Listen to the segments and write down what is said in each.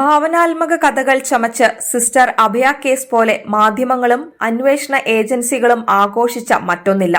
ഭാവനാത്മക കഥകൾ ചമച്ച് സിസ്റ്റർ അഭയ കേസ് പോലെ മാധ്യമങ്ങളും അന്വേഷണ ഏജൻസികളും ആഘോഷിച്ച മറ്റൊന്നില്ല.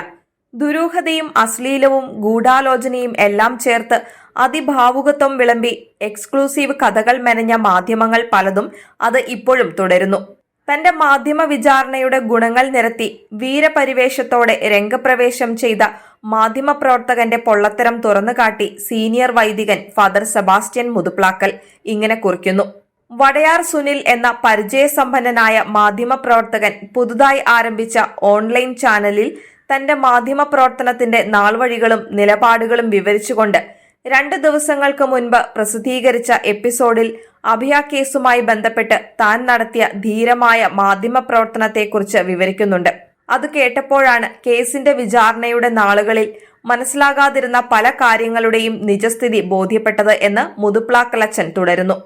ദുരൂഹതയും അശ്ലീലവും ഗൂഢാലോചനയും എല്ലാം ചേർത്ത് അതിഭാവുകത്വം വിളമ്പി എക്സ്ക്ലൂസീവ് കഥകൾ മെനഞ്ഞ മാധ്യമങ്ങൾ പലതും അത് ഇപ്പോഴും തുടരുന്നു. തന്റെ മാധ്യമ വിചാരണയുടെ ഗുണങ്ങൾ നിരത്തി വീരപരിവേഷത്തോടെ രംഗപ്രവേശം ചെയ്ത മാധ്യമ പ്രവർത്തകന്റെ പൊള്ളത്തരം തുറന്നുകാട്ടി സീനിയർ വൈദികൻ ഫാദർ സെബാസ്റ്റ്യൻ മുതുപ്ലാക്കൽ ഇങ്ങനെ കുറിക്കുന്നു. വടയാർ സുനിൽ എന്ന പരിചയസമ്പന്നനായ മാധ്യമ പ്രവർത്തകൻ പുതുതായി ആരംഭിച്ച ഓൺലൈൻ ചാനലിൽ തന്റെ മാധ്യമ പ്രവർത്തനത്തിന്റെ നാൾവഴികളും നിലപാടുകളും വിവരിച്ചുകൊണ്ട് രണ്ട് ദിവസങ്ങൾക്ക് മുൻപ് പ്രസിദ്ധീകരിച്ച എപ്പിസോഡിൽ അഭിയ കേസുമായി ബന്ധപ്പെട്ട് താൻ നടത്തിയ ധീരമായ മാധ്യമപ്രവർത്തനത്തെക്കുറിച്ച് വിവരിക്കുന്നുണ്ട്. അത് കേട്ടപ്പോഴാണ് കേസിന്റെ വിചാരണയുടെ നാളുകളിൽ മനസ്സിലാകാതിരുന്ന പല കാര്യങ്ങളുടെയും നിജസ്ഥിതി ബോധ്യപ്പെട്ടത് എന്ന് മുതുപ്ലാക്കലച്ചൻ തുടരുന്നു.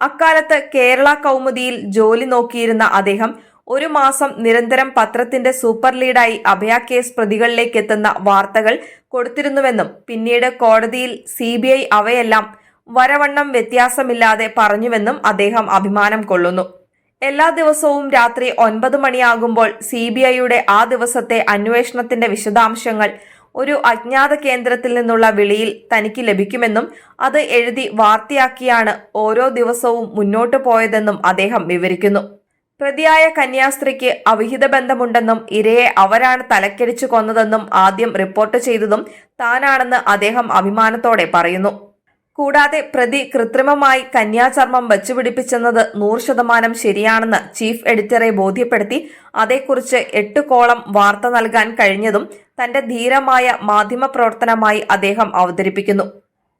അക്കാലത്ത് കേരള കൗമുദിയിൽ ജോലി നോക്കിയിരുന്ന അദ്ദേഹം ഒരു മാസം നിരന്തരം പത്രത്തിന്റെ സൂപ്പർ ലീഡായി അഭയ കേസ് പ്രതികളിലേക്ക് എത്തുന്ന വാർത്തകൾ കൊടുത്തിരുന്നുവെന്നും പിന്നീട് കോടതിയിൽ സി അവയെല്ലാം വരവണ്ണം വ്യത്യാസമില്ലാതെ പറഞ്ഞുവെന്നും അദ്ദേഹം അഭിമാനം കൊള്ളുന്നു. എല്ലാ ദിവസവും രാത്രി ഒൻപത് മണിയാകുമ്പോൾ സി ബി ഐയുടെ ആ ദിവസത്തെ അന്വേഷണത്തിന്റെ വിശദാംശങ്ങൾ ഒരു അജ്ഞാത കേന്ദ്രത്തിൽ നിന്നുള്ള വിളിയിൽ തനിക്ക് ലഭിക്കുമെന്നും അത് എഴുതി വാർത്തയാക്കിയാണ് ഓരോ ദിവസവും മുന്നോട്ടു പോയതെന്നും അദ്ദേഹം വിവരിക്കുന്നു. പ്രതിയായ കന്യാസ്ത്രീക്ക് അവിഹിത ബന്ധമുണ്ടെന്നും ഇരയെ അവരാണ് തലക്കടിച്ചു കൊന്നതെന്നും ആദ്യം റിപ്പോർട്ട് ചെയ്തതും താനാണെന്ന് അദ്ദേഹം അഭിമാനത്തോടെ പറയുന്നു. കൂടാതെ പ്രതി കൃത്രിമമായി കന്യാചർമ്മം വച്ചുപിടിപ്പിച്ചെന്നത് നൂറ് ശതമാനം ശരിയാണെന്ന് ചീഫ് എഡിറ്ററെ ബോധ്യപ്പെടുത്തി അതേക്കുറിച്ച് എട്ട് കോളം വാർത്ത നൽകാൻ കഴിഞ്ഞതും തന്റെ ധീരമായ മാധ്യമപ്രവർത്തനമായി അദ്ദേഹം അവതരിപ്പിക്കുന്നു.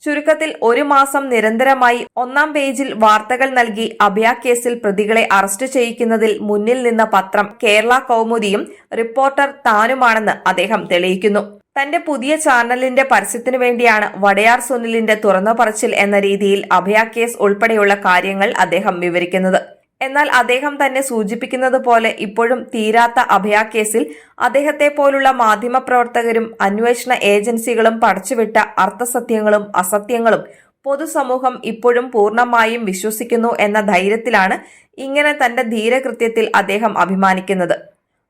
ചുരുക്കത്തിൽ ഒരു മാസം നിരന്തരമായി ഒന്നാം പേജിൽ വാർത്തകൾ നൽകി അഭയ കേസിൽ പ്രതികളെ അറസ്റ്റ് ചെയ്യിക്കുന്നതിൽ മുന്നിൽ നിന്ന പത്രം കേരള കൗമുദിയും റിപ്പോർട്ടർ താനുമാണെന്ന് അദ്ദേഹം തെളിയിക്കുന്നു. തന്റെ പുതിയ ചാനലിന്റെ പരസ്യത്തിനു വേണ്ടിയാണ് വടയാർ സുനിലിന്റെ തുറന്നു പറച്ചിൽ എന്ന രീതിയിൽ അഭയ കേസ് ഉൾപ്പെടെയുള്ള കാര്യങ്ങൾ അദ്ദേഹം വിവരിക്കുന്നത്. എന്നാൽ അദ്ദേഹം തന്നെ സൂചിപ്പിക്കുന്നത് പോലെ ഇപ്പോഴും തീരാത്ത അഭയ കേസിൽ അദ്ദേഹത്തെ പോലുള്ള മാധ്യമപ്രവർത്തകരും അന്വേഷണ ഏജൻസികളും പടച്ചുവിട്ട അർത്ഥസത്യങ്ങളും അസത്യങ്ങളും പൊതുസമൂഹം ഇപ്പോഴും പൂർണമായും വിശ്വസിക്കുന്നു എന്ന ധൈര്യത്തിലാണ് ഇങ്ങനെ തന്റെ ധീരകൃത്യത്തിൽ അദ്ദേഹം അഭിമാനിക്കുന്നത്.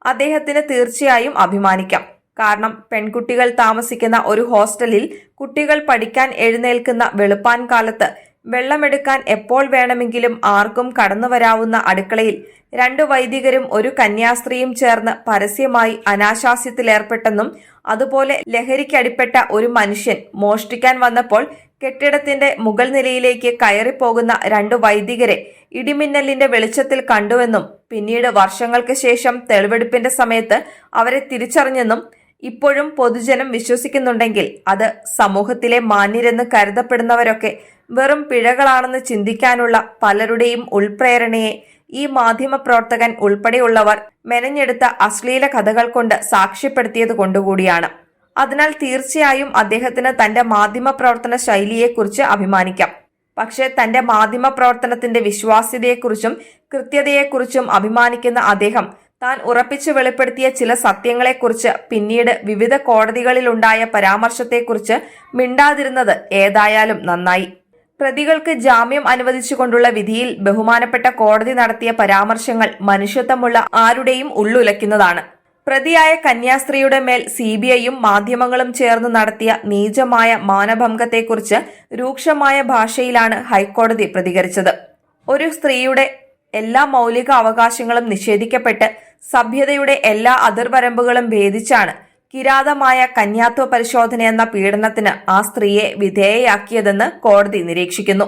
അദ്ദേഹത്തിന് തീർച്ചയായും അഭിമാനിക്കാം. കാരണം പെൺകുട്ടികൾ താമസിക്കുന്ന ഒരു ഹോസ്റ്റലിൽ കുട്ടികൾ പഠിക്കാൻ എഴുന്നേൽക്കുന്ന വെളുപ്പാൻ കാലത്ത് വെള്ളമെടുക്കാൻ എപ്പോൾ വേണമെങ്കിലും ആർക്കും കടന്നു വരാവുന്ന അടുക്കളയിൽ രണ്ടു വൈദികരും ഒരു കന്യാസ്ത്രീയും ചേർന്ന് പരസ്യമായി അനാശാസ്യത്തിലേർപ്പെട്ടെന്നും അതുപോലെ ലഹരിക്കടിപ്പെട്ട ഒരു മനുഷ്യൻ മോഷ്ടിക്കാൻ വന്നപ്പോൾ കെട്ടിടത്തിന്റെ മുകൾ നിലയിലേക്ക് കയറിപ്പോകുന്ന രണ്ടു വൈദികരെ ഇടിമിന്നലിന്റെ വെളിച്ചത്തിൽ കണ്ടുവെന്നും പിന്നീട് വർഷങ്ങൾക്ക് ശേഷം തെളിവെടുപ്പിന്റെ സമയത്ത് അവരെ തിരിച്ചറിഞ്ഞെന്നും ഇപ്പോഴും പൊതുജനം വിശ്വസിക്കുന്നുണ്ടെങ്കിൽ അത് സമൂഹത്തിലെ മാന്യരെന്ന് കരുതപ്പെടുന്നവരൊക്കെ വെറും പിഴകളാണെന്ന് ചിന്തിക്കാനുള്ള പലരുടെയും ഉൾപ്രേരണയെ ഈ മാധ്യമപ്രവർത്തകൻ ഉൾപ്പെടെയുള്ളവർ മെനഞ്ഞെടുത്ത അശ്ലീല കഥകൾ കൊണ്ട് സാക്ഷ്യപ്പെടുത്തിയത് കൊണ്ടുകൂടിയാണ്. അതിനാൽ തീർച്ചയായും അദ്ദേഹത്തിന് തന്റെ മാധ്യമപ്രവർത്തന ശൈലിയെക്കുറിച്ച് അഭിമാനിക്കാം. പക്ഷേ തന്റെ മാധ്യമപ്രവർത്തനത്തിന്റെ വിശ്വാസ്യതയെക്കുറിച്ചും കൃത്യതയെക്കുറിച്ചും അഭിമാനിക്കുന്ന അദ്ദേഹം താൻ ഉറപ്പിച്ചു വെളിപ്പെടുത്തിയ ചില സത്യങ്ങളെക്കുറിച്ച് പിന്നീട് വിവിധ കോടതികളിലുണ്ടായ പരാമർശത്തെക്കുറിച്ച് മിണ്ടാതിരുന്നത് ഏതായാലും നന്നായി. പ്രതികൾക്ക് ജാമ്യം അനുവദിച്ചുകൊണ്ടുള്ള വിധിയിൽ ബഹുമാനപ്പെട്ട കോടതി നടത്തിയ പരാമർശങ്ങൾ മനുഷ്യത്വമുള്ള ആരുടെയും ഉള്ളുലയ്ക്കുന്നതാണ്. പ്രതിയായ കന്യാസ്ത്രീയുടെ മേൽ സി ബി ഐയും മാധ്യമങ്ങളും ചേർന്ന് നടത്തിയ നീചമായ മാനഭംഗത്തെക്കുറിച്ച് രൂക്ഷമായ ഭാഷയിലാണ് ഹൈക്കോടതി പ്രതികരിച്ചത്. ഒരു സ്ത്രീയുടെ എല്ലാ മൗലിക അവകാശങ്ങളും നിഷേധിക്കപ്പെട്ട് സഭ്യതയുടെ എല്ലാ അതിർവരമ്പുകളും ഭേദിച്ചാണ് കിരാതമായ കന്യാത്വ പരിശോധന എന്ന പീഡനത്തിന് ആ സ്ത്രീയെ വിധേയയാക്കിയതെന്ന് കോടതി നിരീക്ഷിക്കുന്നു.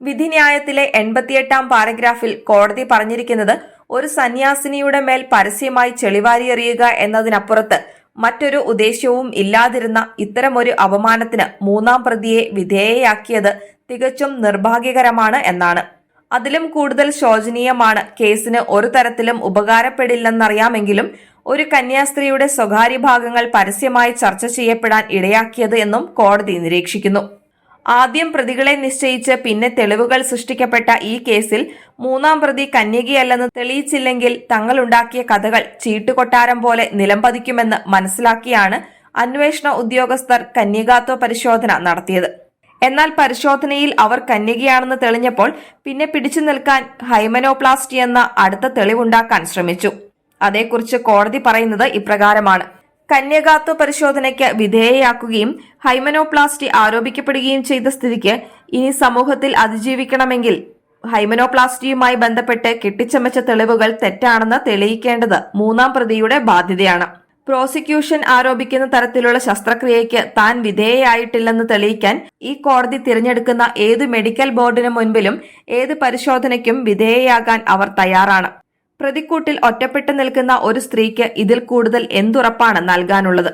വിധിന്യായത്തിലെ എൺപത്തിയെട്ടാം പാരഗ്രാഫിൽ കോടതി പറഞ്ഞിരിക്കുന്നത് ഒരു സന്യാസിനിയുടെ മേൽ പരസ്യമായി ചെളിവാരിയെറിയുക എന്നതിനപ്പുറത്ത് മറ്റൊരു ഉദ്ദേശ്യവും ഇല്ലാതിരുന്ന ഇത്തരമൊരു അപമാനത്തിന് മൂന്നാം പ്രതിയെ വിധേയയാക്കിയത് തികച്ചും നിർഭാഗ്യകരമാണ് എന്നാണ്. അതിലും കൂടുതൽ ശോചനീയമാണ് കേസിന് ഒരു തരത്തിലും ഉപകാരപ്പെടില്ലെന്നറിയാമെങ്കിലും ഒരു കന്യാസ്ത്രീയുടെ സ്വകാര്യ ഭാഗങ്ങൾ പരസ്യമായി ചർച്ച ചെയ്യപ്പെടാൻ ഇടയാക്കിയത് എന്നും കോടതി നിരീക്ഷിക്കുന്നു. ആദ്യം പ്രതികളെ നിശ്ചയിച്ച് പിന്നെ തെളിവുകൾ സൃഷ്ടിക്കപ്പെട്ട ഈ കേസിൽ മൂന്നാം പ്രതി കന്യകയല്ലെന്ന് തെളിയിച്ചില്ലെങ്കിൽ തങ്ങളുണ്ടാക്കിയ കഥകൾ ചീട്ടുകൊട്ടാരം പോലെ നിലംപതിക്കുമെന്ന് മനസ്സിലാക്കിയാണ് അന്വേഷണ ഉദ്യോഗസ്ഥർ കന്യകാത്വ പരിശോധന നടത്തിയത്. എന്നാൽ പരിശോധനയിൽ അവർ കന്യകയാണെന്ന് തെളിഞ്ഞപ്പോൾ പിന്നെ പിടിച്ചു നിൽക്കാൻ ഹൈമനോപ്ലാസ്റ്റി എന്ന അടുത്ത തെളിവുണ്ടാക്കാൻ ശ്രമിച്ചു. അതേക്കുറിച്ച് കോടതി പറയുന്നത് ഇപ്രകാരമാണ്. കന്യകാത്വ പരിശോധനയ്ക്ക് വിധേയയാക്കുകയും ഹൈമനോപ്ലാസ്റ്റി ആരോപിക്കപ്പെടുകയും ചെയ്ത സ്ഥിതിക്ക് ഇനി സമൂഹത്തിൽ അതിജീവിക്കണമെങ്കിൽ ഹൈമനോപ്ലാസ്റ്റിയുമായി ബന്ധപ്പെട്ട് കെട്ടിച്ചമച്ച തെളിവുകൾ തെറ്റാണെന്ന് തെളിയിക്കേണ്ടത് മൂന്നാം പ്രതിയുടെ ബാധ്യതയാണ്. പ്രോസിക്യൂഷൻ ആരോപിക്കുന്ന തരത്തിലുള്ള ശസ്ത്രക്രിയയ്ക്ക് താൻ വിധേയയായിട്ടില്ലെന്ന് തെളിയിക്കാൻ ഈ കോടതി തിരഞ്ഞെടുക്കുന്ന ഏത് മെഡിക്കൽ ബോർഡിന് മുൻപിലും ഏത് പരിശോധനയ്ക്കും വിധേയയാകാൻ അവർ തയ്യാറാണ്. പ്രതിക്കൂട്ടിൽ ഒറ്റപ്പെട്ടു നിൽക്കുന്ന ഒരു സ്ത്രീക്ക് ഇതിൽ കൂടുതൽ എന്തുറപ്പാണ് നൽകാനുള്ളത്?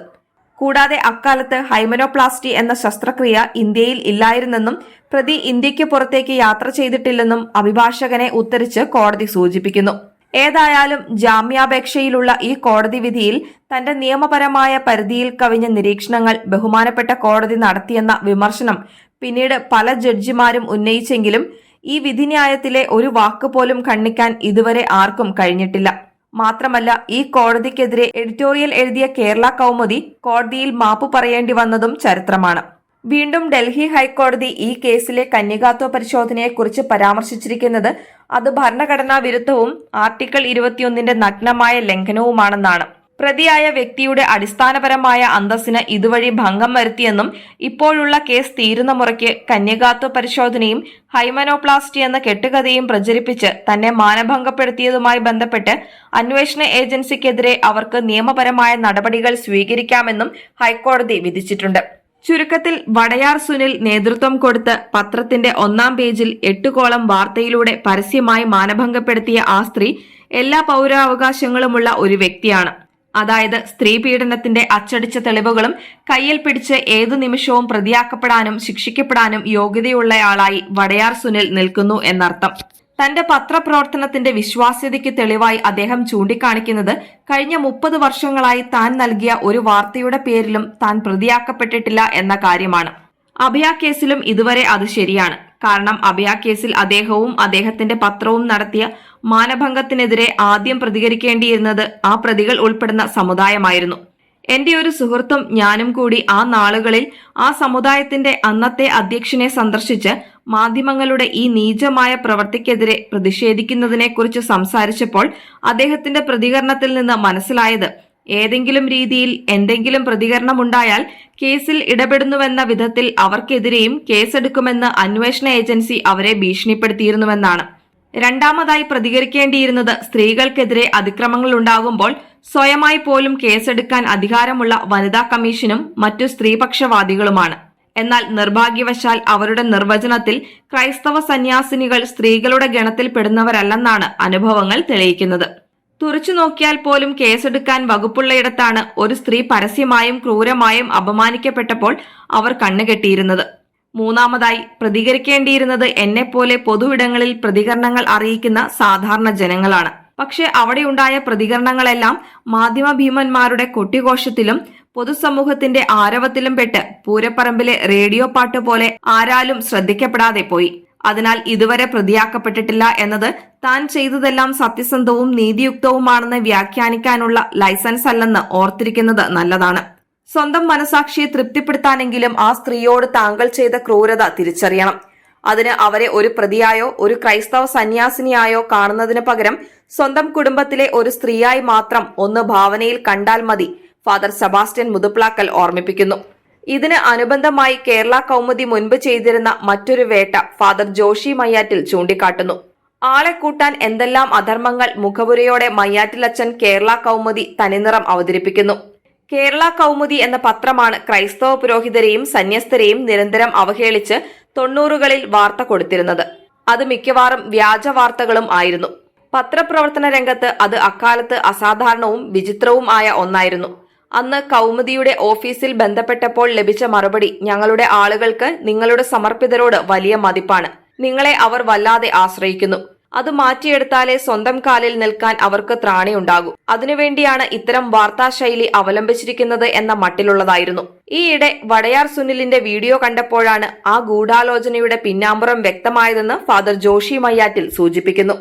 കൂടാതെ അക്കാലത്ത് ഹൈമനോപ്ലാസ്റ്റി എന്ന ശസ്ത്രക്രിയ ഇന്ത്യയിൽ ഇല്ലായിരുന്നെന്നും പ്രതി ഇന്ത്യയ്ക്ക് പുറത്തേക്ക് യാത്ര ചെയ്തിട്ടില്ലെന്നും അഭിഭാഷകനെ ഉത്തരിച്ച് കോടതി സൂചിപ്പിക്കുന്നു. ഏതായാലും ജാമ്യാപേക്ഷയിലുള്ള ഈ കോടതി വിധിയിൽ തന്റെ നിയമപരമായ പരിധിയിൽ കവിഞ്ഞ നിരീക്ഷണങ്ങൾ ബഹുമാനപ്പെട്ട കോടതി നടത്തിയെന്ന വിമർശനം പിന്നീട് പല ജഡ്ജിമാരും ഉന്നയിച്ചെങ്കിലും ഈ വിധിന്യായത്തിലെ ഒരു വാക്ക് പോലും ഖണ്ഡിക്കാൻ ഇതുവരെ ആർക്കും കഴിഞ്ഞിട്ടില്ല. മാത്രമല്ല ഈ കോടതിക്കെതിരെ എഡിറ്റോറിയൽ എഴുതിയ കേരള കൗമുദി കോടതിയിൽ മാപ്പ് പറയേണ്ടി വന്നതും ചരിത്രമാണ്. വീണ്ടും ഡൽഹി ഹൈക്കോടതി ഈ കേസിലെ കന്യകാത്വ പരിശോധനയെക്കുറിച്ച് പരാമർശിച്ചിരിക്കുന്നത് അത് ഭരണഘടനാ വിരുദ്ധവും ആർട്ടിക്കിൾ ഇരുപത്തിയൊന്നിന്റെ നഗ്നമായ ലംഘനവുമാണെന്നാണ്. പ്രതിയായ വ്യക്തിയുടെ അടിസ്ഥാനപരമായ അന്തസ്സിന് ഇതുവഴി ഭംഗം വരുത്തിയെന്നും ഇപ്പോഴുള്ള കേസ് തീരുന്ന മുറയ്ക്ക് കന്യകാത്വ പരിശോധനയും ഹൈമനോപ്ലാസ്റ്റി എന്ന കെട്ടുകഥയും പ്രചരിപ്പിച്ച് തന്നെ മാനഭംഗപ്പെടുത്തിയതുമായി ബന്ധപ്പെട്ട് അന്വേഷണ ഏജൻസിക്കെതിരെ അവർക്ക് നിയമപരമായ നടപടികൾ സ്വീകരിക്കാമെന്നും ഹൈക്കോടതി വിധിച്ചിട്ടുണ്ട്. ചുരുക്കത്തിൽ വടയാർ സുനിൽ നേതൃത്വം കൊടുത്ത് പത്രത്തിന്റെ ഒന്നാം പേജിൽ എട്ടുകോളം വാർത്തയിലൂടെ പരസ്യമായി മാനഭംഗപ്പെടുത്തിയ ആ സ്ത്രീ എല്ലാ പൗരാവകാശങ്ങളുമുള്ള ഒരു വ്യക്തിയാണ്. അതായത് സ്ത്രീ പീഡനത്തിന്റെ അച്ചടിച്ച തെളിവുകളും കയ്യിൽ പിടിച്ച് ഏതു നിമിഷവും പ്രതിയാക്കപ്പെടാനും ശിക്ഷിക്കപ്പെടാനും യോഗ്യതയുള്ളയാളായി വടയാർ സുനിൽ നിൽക്കുന്നു എന്നർത്ഥം. തന്റെ പത്രപ്രവർത്തനത്തിന്റെ വിശ്വാസ്യതയ്ക്ക് തെളിവായി അദ്ദേഹം ചൂണ്ടിക്കാണിക്കുന്നത് കഴിഞ്ഞ മുപ്പത് വർഷങ്ങളായി താൻ നൽകിയ ഒരു വാർത്തയുടെ പേരിലും താൻ പ്രതിയാക്കപ്പെട്ടിട്ടില്ല എന്ന കാര്യമാണ്. അഭയ കേസിലും ഇതുവരെ അത് ശരിയാണ്. കാരണം അഭയ കേസിൽ അദ്ദേഹവും അദ്ദേഹത്തിന്റെ പത്രവും നടത്തിയ മാനഭംഗത്തിനെതിരെ ആദ്യം പ്രതികരിക്കേണ്ടിയിരുന്നത് ആ പ്രതികൾ ഉൾപ്പെടുന്ന സമുദായമായിരുന്നു. എന്റെ ഒരു സുഹൃത്തും ഞാനും കൂടി ആ നാളുകളിൽ ആ സമുദായത്തിന്റെ അന്നത്തെ അധ്യക്ഷനെ സന്ദർശിച്ച് മാധ്യമങ്ങളുടെ ഈ നീചമായ പ്രവൃത്തിക്കെതിരെ പ്രതിഷേധിക്കുന്നതിനെക്കുറിച്ച് സംസാരിച്ചപ്പോൾ അദ്ദേഹത്തിന്റെ പ്രതികരണത്തിൽ നിന്ന് മനസ്സിലായത് ഏതെങ്കിലും രീതിയിൽ എന്തെങ്കിലും പ്രതികരണമുണ്ടായാൽ കേസിൽ ഇടപെടുന്നുവെന്ന വിധത്തിൽ അവർക്കെതിരെയും കേസെടുക്കുമെന്ന് അന്വേഷണ ഏജൻസി അവരെ ഭീഷണിപ്പെടുത്തിയിരുന്നുവെന്നാണ്. രണ്ടാമതായി പ്രതികരിക്കേണ്ടിയിരുന്നത് സ്ത്രീകൾക്കെതിരെ അതിക്രമങ്ങൾ ഉണ്ടാകുമ്പോൾ സ്വയമായി പോലും കേസെടുക്കാൻ അധികാരമുള്ള വനിതാ കമ്മീഷനും മറ്റു സ്ത്രീപക്ഷവാദികളുമാണ്. എന്നാൽ നിർഭാഗ്യവശാൽ അവരുടെ നിർവചനത്തിൽ ക്രൈസ്തവ സന്യാസിനികൾ സ്ത്രീകളുടെ ഗണത്തിൽപ്പെടുന്നവരല്ലെന്നാണ് അനുഭവങ്ങൾ തെളിയിക്കുന്നത്. തുറച്ചു നോക്കിയാൽ പോലും കേസെടുക്കാൻ വകുപ്പുള്ളയിടത്താണ് ഒരു സ്ത്രീ പരസ്യമായും ക്രൂരമായും അപമാനിക്കപ്പെട്ടപ്പോൾ അവർ കണ്ണുകെട്ടിയിരുന്നത്. മൂന്നാമതായി പ്രതികരിക്കേണ്ടിയിരുന്നത് എന്നെപ്പോലെ പൊതുവിടങ്ങളിൽ പ്രതികരണങ്ങൾ അറിയിക്കുന്ന സാധാരണ ജനങ്ങളാണ്. പക്ഷെ അവിടെയുണ്ടായ പ്രതികരണങ്ങളെല്ലാം മാധ്യമ ഭീമന്മാരുടെ കൊട്ടിഘോഷത്തിലും പൊതുസമൂഹത്തിന്റെ ആരവത്തിലും പെട്ട് പൂരപ്പറമ്പിലെ റേഡിയോ പാട്ട് പോലെ ആരാലും ശ്രദ്ധിക്കപ്പെടാതെ പോയി. അതിനാൽ ഇതുവരെ പ്രതിയാക്കപ്പെട്ടിട്ടില്ല എന്നത് താൻ ചെയ്തതെല്ലാം സത്യസന്ധവും നീതിയുക്തവുമാണെന്ന് വ്യാഖ്യാനിക്കാനുള്ള ലൈസൻസ് അല്ലെന്ന് ഓർത്തിരിക്കുന്നത് നല്ലതാണ്. സ്വന്തം മനസാക്ഷിയെ തൃപ്തിപ്പെടുത്താനെങ്കിലും ആ സ്ത്രീയോട് താങ്കൾ ചെയ്ത ക്രൂരത തിരിച്ചറിയണം. അതിന് അവരെ ഒരു പ്രതിയായോ ഒരു ക്രൈസ്തവ സന്യാസിനിയായോ കാണുന്നതിന് പകരം സ്വന്തം കുടുംബത്തിലെ ഒരു സ്ത്രീയായി മാത്രം ഒന്ന് ഭാവനയിൽ കണ്ടാൽ മതി ഫാദർ സെബാസ്റ്റ്യൻ മുതുപ്ലാക്കൽ ഓർമ്മിപ്പിക്കുന്നു. ഇതിന് അനുബന്ധമായി കേരള കൗമുദി മുൻപ് ചെയ്തിരുന്ന മറ്റൊരു വേട്ട ഫാദർ ജോഷി മയ്യാറ്റിൽ ചൂണ്ടിക്കാട്ടുന്നു. ആളെ കൂട്ടാൻ എന്തെല്ലാം അധർമ്മങ്ങൾ മുഖപുരയോടെ മയ്യാറ്റിലച്ചൻ കേരള കൗമുദി തനിനിറം അവതരിപ്പിക്കുന്നു. കേരള കൗമുദി എന്ന പത്രമാണ് ക്രൈസ്തവ പുരോഹിതരെയും സന്യസ്തരെയും നിരന്തരം അവഹേളിച്ച് തൊണ്ണൂറുകളിൽ വാർത്ത കൊടുത്തിരുന്നത്. അത് മിക്കവാറും വ്യാജ വാർത്തകളും ആയിരുന്നു. പത്രപ്രവർത്തന രംഗത്ത് അത് അക്കാലത്ത് അസാധാരണവും വിചിത്രവും ആയ ഒന്നായിരുന്നു. അന്ന് കൗമുദിയുടെ ഓഫീസിൽ ബന്ധപ്പെട്ടപ്പോൾ ലഭിച്ച മറുപടി ഞങ്ങളുടെ ആളുകൾക്ക് നിങ്ങളുടെ സമർപ്പിതരോട് വലിയ മതിപ്പാണ്. നിങ്ങളെ അവർ വല്ലാതെ ആശ്രയിക്കുന്നു. അത് മാറ്റിയെടുത്താലേ സ്വന്തം കാലിൽ നിൽക്കാൻ അവർക്ക് ത്രാണിയുണ്ടാകൂ. അതിനുവേണ്ടിയാണ് ഇത്തരം വാർത്താശൈലി അവലംബിച്ചിരിക്കുന്നത് എന്ന മട്ടിലുള്ളതായിരുന്നു. ഈയിടെ വടയാർ സുനിലിന്റെ വീഡിയോ കണ്ടപ്പോഴാണ് ആ ഗൂഢാലോചനയുടെ പിന്നാമ്പുറം വ്യക്തമായതെന്ന് ഫാദർ ജോഷി മയ്യാറ്റിൽ സൂചിപ്പിക്കുന്നു.